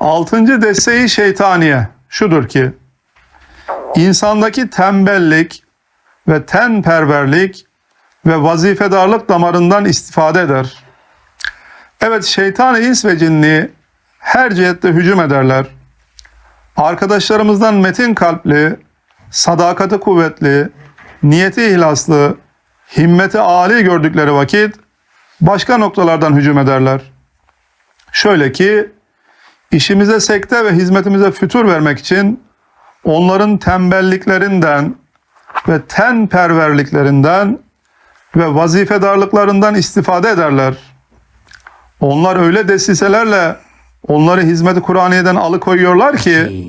Altıncı desteği şeytaniye şudur ki insandaki tembellik ve tenperverlik ve vazifedarlık damarından istifade eder. Evet şeytan ins ve cinni her cihette hücum ederler. Arkadaşlarımızdan metin kalpli, sadakati kuvvetli, niyeti ihlaslı, himmeti âli gördükleri vakit başka noktalardan hücum ederler. Şöyle ki işimize sekte ve hizmetimize fütur vermek için onların tembelliklerinden ve tenperverliklerinden ve vazifedarlıklarından istifade ederler. Onlar öyle desiselerle onları hizmeti Kur'aniye'den alıkoyuyorlar ki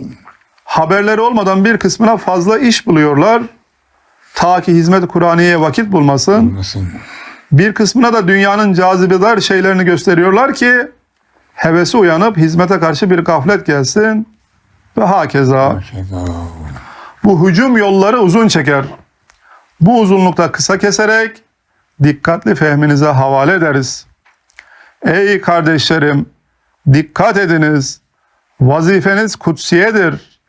haberleri olmadan bir kısmına fazla iş buluyorlar. Ta ki hizmet-i Kur'aniye'ye vakit bulmasın. Nasıl? Bir kısmına da dünyanın cazibedar şeylerini gösteriyorlar ki hevesi uyanıp hizmete karşı bir gaflet gelsin ve hakeza. Bu hücum yolları uzun çeker. Bu uzunlukta kısa keserek dikkatli fehminize havale ederiz. Ey kardeşlerim, dikkat ediniz. Vazifeniz kutsiyedir.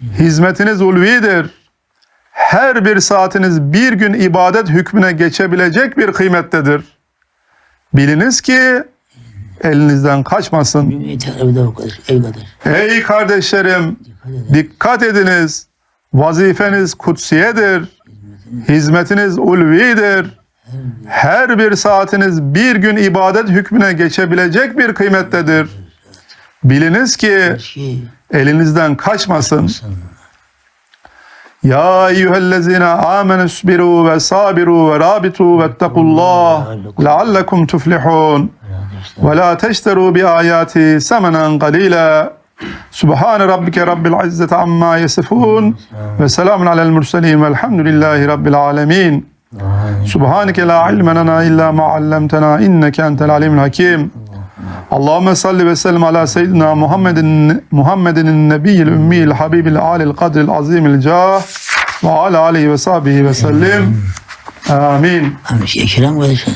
Hizmetiniz ulvidir. Her bir saatiniz bir gün ibadet hükmüne geçebilecek bir kıymettedir. Biliniz ki elinizden kaçmasın. Yeter evde o kadar. Ev kadar. Ey kardeşlerim, dikkat ediniz. Vazifeniz kutsiyedir. Hizmetiniz ulvidir. Her bir saatiniz bir gün ibadet hükmüne geçebilecek bir kıymettedir. Biliniz ki elinizden kaçmasın. Ya eyyühellezine amenü sbiru ve sabiru ve rabitu ve ettekullah leallekum tuflihun. Ve la teşteru bi ayati semenen qalila. Subhan rabbike rabbil izzeti amma yasifun ve selamun alel murselin velhamdülillahi rabbil alemin. Subhaneke la ilme lena illa ma allamtena inneke entel alimul hakim. Allahümme salli ve sellem ala seyyidina Muhammedin Muhammedin nebiyyil ümmiyil habibil alil kadril azimil cah ve ala alihi ve sahbihi ve sellim. Amin. Hani şey, Ekrem kardeşim.